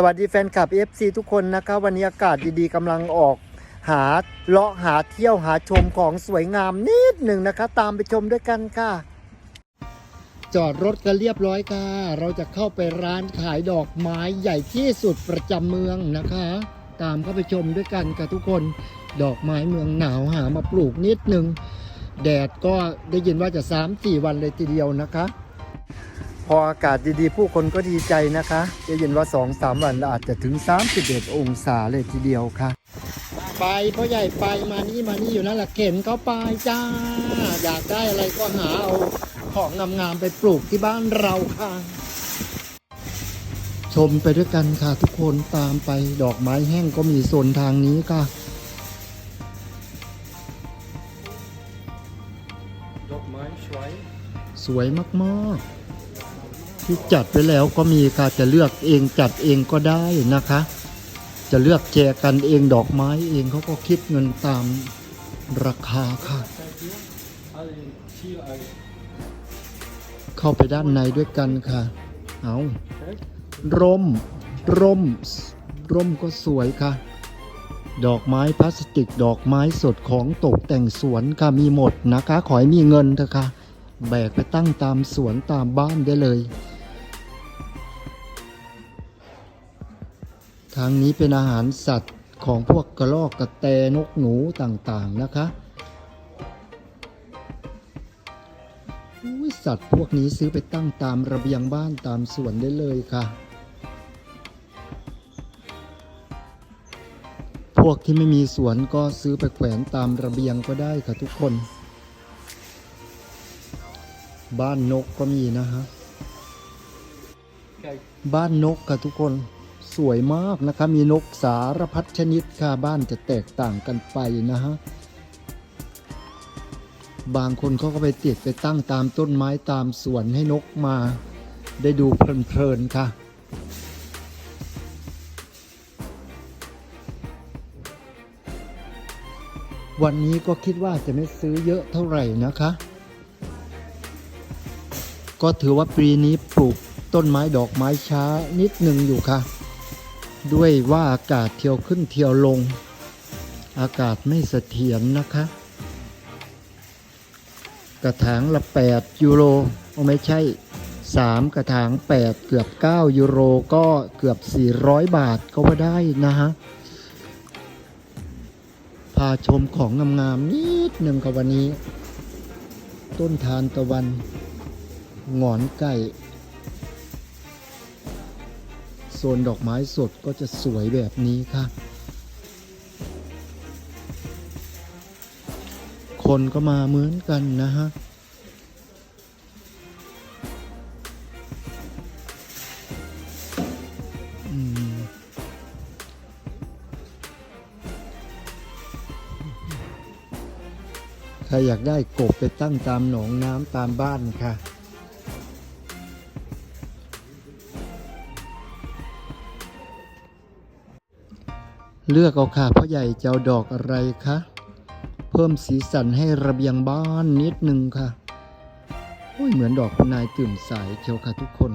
สวัสดีแฟนคลับ FC ทุกคนนะคะวันนี้อากาศดีๆกำลังออก หาเลาะหาเที่ยวหาชมของสวยงามนิดหนึ่งนะคะ ตามไปชมด้วยกันค่ะ จอดรถกันเรียบร้อยค่ะ เราจะเข้าไปร้านขายดอกไม้ใหญ่ที่สุดประจำเมืองนะคะ ตามเข้าไปชมด้วยกันค่ะทุกคนดอกไม้เมืองหนาวหามาปลูกนิดหนึ่งแดดก็ได้ยินว่าจะ 3-4 วันเลยทีเดียวนะคะ พออากาศดีๆ ผู้คนก็ดีใจนะคะได้ยินว่า 2-3 วันอาจจะถึง 31 องศาเลยทีเดียวค่ะ ไปพ่อใหญ่ไปมานี่มานี่อยู่นั่นแหละเข็นเข้าไปจ้า อยากได้อะไรก็หาเอาของงามๆไปปลูกที่บ้านเราค่ะ ชมไปด้วยกันค่ะทุกคนตามไปดอกไม้แห้งก็มีโซนทางนี้ค่ะดอกไม้สวยสวยมากๆ ที่จัดไปแล้วก็มีค่ะจะเลือกเองจัดเองก็ได้นะคะ จะเลือกแจกกันเองดอกไม้เองเขาก็คิดเงินตามราคาค่ะ เข้าไปด้านในด้วยกันค่ะ เอาร่ม ร่ม ร่มก็สวยค่ะ ดอกไม้พลาสติกดอกไม้สดของตกแต่งสวนค่ะมีหมดนะคะ ขอให้มีเงินเถอะค่ะ แบกไปตั้งตามสวนตามบ้านได้เลย ทางนี้เป็นอาหารสัตว์ของพวกกระรอกกระแตนกหนูต่างๆนะคะสัตว์พวกนี้ซื้อไปตั้งตามระเบียงบ้านตามสวนได้เลยค่ะ พวกที่ไม่มีสวนก็ซื้อไปแขวนตามระเบียงก็ได้ค่ะทุกคน บ้านนกก็มีนะฮะ บ้านนกค่ะทุกคน สวยมากนะคะ มีนกสารพัดชนิดค่ะบ้านจะแตกต่างกันไปนะฮะ บางคนเขาก็ไปติดไปตั้งตามต้นไม้ตามสวนให้นกมา ได้ดูเพลินๆค่ะวันนี้ก็คิดว่าจะไม่ซื้อเยอะเท่าไหร่นะคะ ก็ถือว่าปีนี้ปลูกต้นไม้ดอกไม้ช้านิดหนึ่งอยู่ค่ะ ด้วยว่าอากาศเที่ยวขึ้นเที่ยวลง อากาศไม่เสถียรนะคะ กระถางละ 8 ยูโรไม่ใช่ 3 กระถาง 8 เกือบ 9 ยูโรก็เกือบ 400 บาทก็ว่าได้นะฮะ พาชมของงามๆนิดหนึ่งกับวันนี้ ต้นทานตะวัน หงอนไก่ โซนดอกไม้สดก็จะสวยแบบนี้ค่ะ คนก็มาเหมือนกันนะฮะใครอยากได้กบไปตั้งตามหนองน้ำตามบ้านค่ะ เลือกเอาค่ะพ่อใหญ่จะเอาดอกอะไรคะเพิ่มสีสันให้ระเบียงบ้านนิดนึงค่ะโอ้ยเหมือนดอกคุณนายตื่นสายเชียวค่ะทุกคน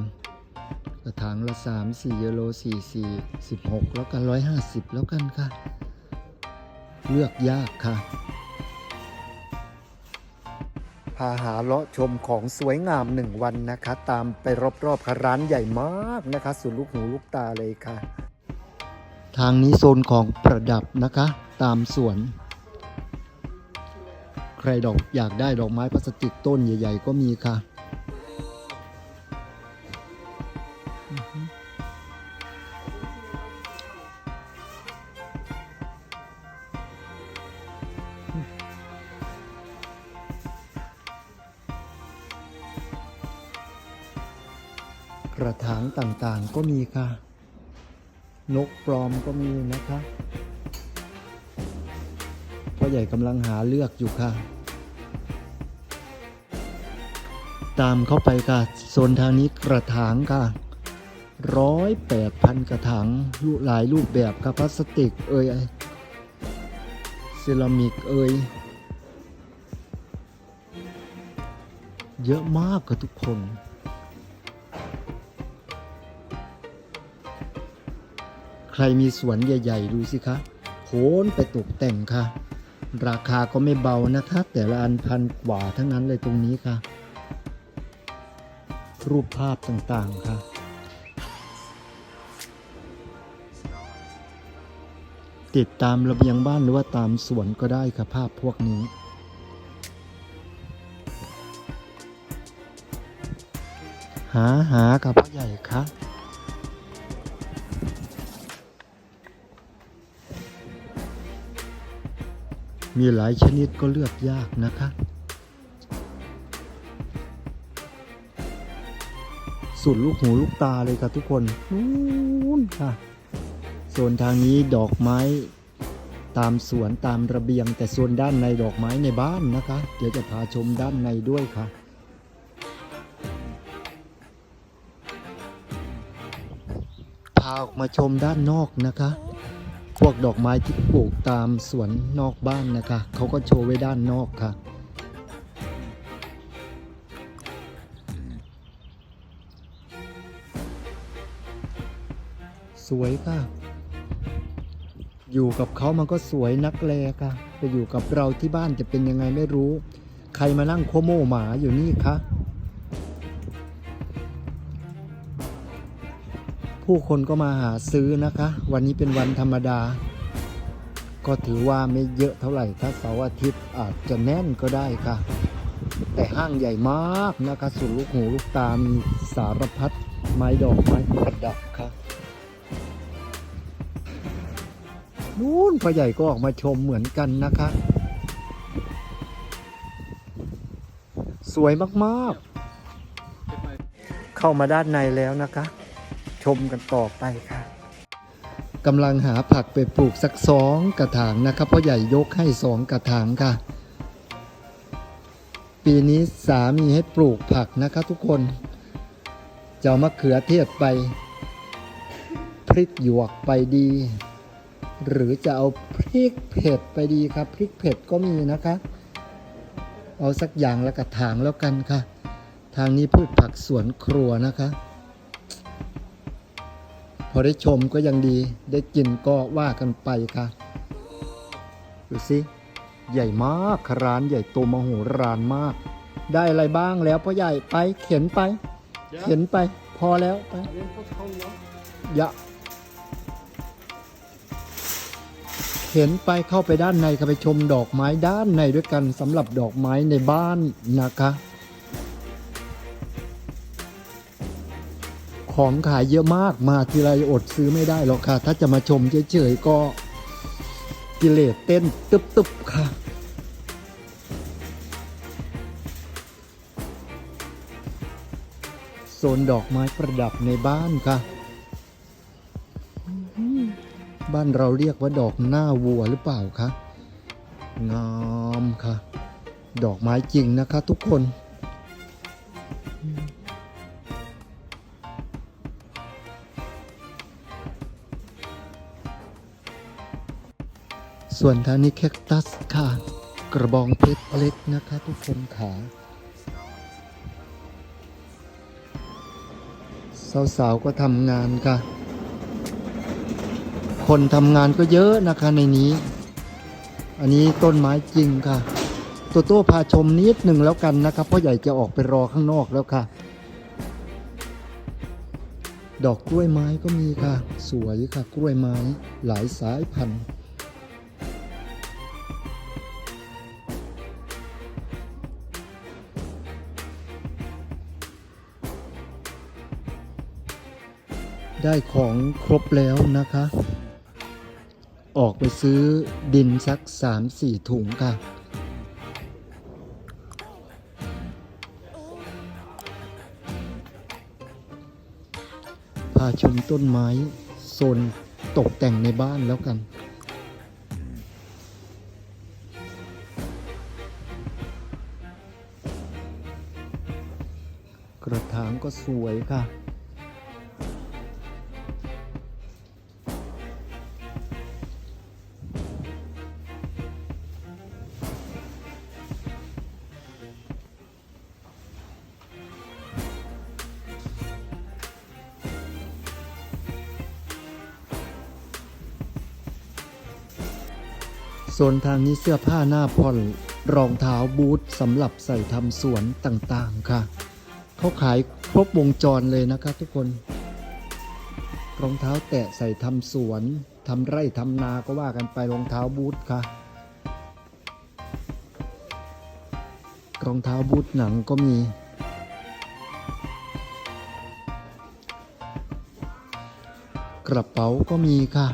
กระถางละ3 4ยูโร4 4 16แล้วกัน150แล้วกันค่ะ เลือกยากค่ะ พาหาเลาะชมของสวยงามหนึ่งวันนะคะ ตามไปรอบๆค่ะร้านใหญ่มากนะคะ สุดลูกหูลูกตาเลยค่ะ ทางนี้โซนของประดับนะคะ ตามสวน ใครดอกอยากได้ดอกไม้พลาสติกต้นใหญ่ ๆ ก็มีค่ะ กระถางต่างๆก็มีค่ะ นกปลอมก็มีนะคะพ่อใหญ่กำลังหาเลือกอยู่ค่ะ ตามเข้าไปค่ะโซนทางนี้กระถางค่ะร้อยแปดพันกระถางรูหลายรูปแบบค่ะพลาสติกเอ่ยเซรามิกเอ่ยเยอะมากค่ะทุกคน ใครมีสวนใหญ่ๆดูสิคะโขนไปตกแต่งค่ะ ราคาก็ไม่เบานะคะ แต่ละอันพันกว่าทั้งนั้นเลยตรงนี้ค่ะ รูปภาพต่างๆค่ะ ติดตามระเบียงบ้านหรือว่าตามสวนก็ได้ค่ะภาพพวกนี้หาหากับพ่อใหญ่คะ มีหลายชนิดก็เลือกยากนะคะ สุดลูกหูลูกตาเลยค่ะทุกคนนู้นค่ะ ส่วนทางนี้ดอกไม้ตามสวนตามระเบียง แต่ส่วนด้านในดอกไม้ในบ้านนะคะ เดี๋ยวจะพาชมด้านในด้วยค่ะพาออกมาชมด้านนอกนะคะ พวกดอกไม้ที่ปลูกตามสวนนอกบ้านนะคะ เขาก็โชว์ไว้ด้านนอกค่ะ สวยค่ะ อยู่กับเขามันก็สวยนักแลค่ะ ไปอยู่กับเราที่บ้านจะเป็นยังไงไม่รู้ ใครมานั่งโคโมหมาอยู่นี่คะ ผู้คนก็มาหาซื้อนะคะ วันนี้เป็นวันธรรมดา ก็ถือว่าไม่เยอะเท่าไหร่ถ้าเสาร์อาทิตย์อาจจะแน่นก็ได้ค่ะ แต่ห้างใหญ่มากนะคะสุดลูกหูลูกตามีสารพัดไม้ดอกไม้ประดับค่ะนู่นพ่อใหญ่ก็ออกมาชมเหมือนกันนะคะ สวยมากๆ เข้ามาด้านในแล้วนะคะ ชมกันต่อไปค่ะกำลังหาผักไปปลูกสักสองกระถางนะครับพ่อใหญ่ยกให้สองกระถางค่ะ ปีนี้สามีให้ปลูกผักนะคะทุกคนจะเอามะเขือเทศไป พริกหยวกไปดี หรือจะเอาพริกเผ็ดไปดีครับ พริกเผ็ดก็มีนะคะ เอาสักอย่างละกระถางแล้วกันค่ะ ทางนี้พืชผักสวนครัวนะคะ พอได้ชมก็ยังดี ได้กินก็ว่ากันไปค่ะ ดูสิ ใหญ่มากคร้านใหญ่โตมโหฬารมาก ได้อะไรบ้างแล้วพ่อใหญ่ไปเข็นไป เข็นไป พอแล้วไปยะเห็นไปเข้าไปด้านในก็ไปชมดอกไม้ด้านในด้วยกันสำหรับดอกไม้ในบ้านนะคะ ของขายเยอะมากมาทีไรอดซื้อไม่ได้หรอกค่ะ ถ้าจะมาชมเฉยๆก็กิเลสเต้นตึบๆค่ะโซนดอกไม้ประดับในบ้านค่ะ บ้านเราเรียกว่าดอกหน้าวัวหรือเปล่าคะงามค่ะ ดอกไม้จริงนะคะทุกคน ส่วนทางนี้แคคตัสค่ะ กระบองเพชรเล็กนะคะทุกคนขาสาวๆก็ทำงานค่ะ คนทำงานก็เยอะนะคะในนี้ อันนี้ต้นไม้จริงค่ะ ตัวโต้พาชมนิดหนึ่งแล้วกันนะครับเพราะใหญ่จะออกไปรอข้างนอกแล้วค่ะ ดอกกล้วยไม้ก็มีค่ะ สวยค่ะกล้วยไม้หลายสายพันธุ์ ได้ของครบแล้วนะคะ ออกไปซื้อดินสักสามสี่ถุงค่ะ พาชมต้นไม้โซนตกแต่งในบ้านแล้วกันกระถางก็สวยค่ะ โซนทางนี้เสื้อผ้าหน้าผ่อนรองเท้าบูทสำหรับใส่ทำสวนต่างๆค่ะ เขาขายครบวงจรเลยนะคะทุกคน รองเท้าแตะใส่ทำสวนทำไร่ทำนาก็ว่ากันไปรองเท้าบูทค่ะ รองเท้าบูทหนังก็มีกระเป๋าก็มีค่ะ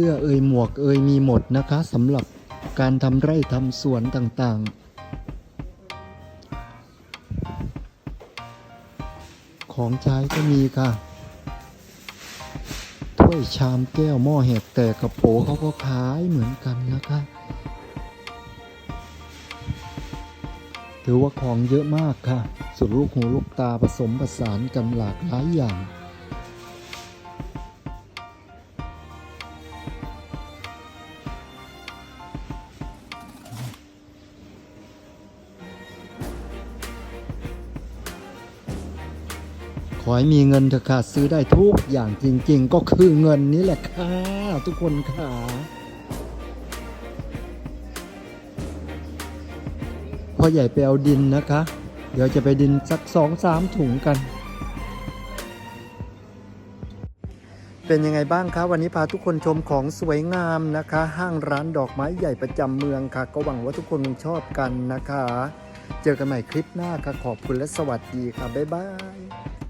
สื้อเอ่ยหมวกเอ่ยมีหมดนะคะสำหรับการทำไร่ทำสวนต่างๆ ของใช้ก็มีค่ะถ้วยชามแก้วหม้อแหกแต่กระโปเขาก็ขายเหมือนกันนะคะถือว่าของเยอะมากค่ะ สุดลูกหูลูกตาผสมผสานกันหลากหลายอย่าง อให้มีเงินเถอะค่ะซื้อได้ทุกอย่างจริง ๆ ก็คือเงินนี่แหละค่ะทุกคนค่ะพ่อใหญ่ไปเอาดินนะคะ เดี๋ยวจะไปดินสักสองสามถุงกัน เป็นยังไงบ้างคะวันนี้พาทุกคนชมของสวยงามนะคะ ห้างร้านดอกไม้ใหญ่ประจำเมืองค่ะ ก็หวังว่าทุกคนคงชอบกันนะคะ เจอกันใหม่คลิปหน้าค่ะขอบคุณและสวัสดีค่ะ บ๊ายบาย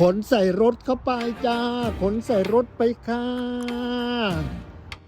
ขนใส่รถเข้าไปจ้า ขนใส่รถไปค่ะ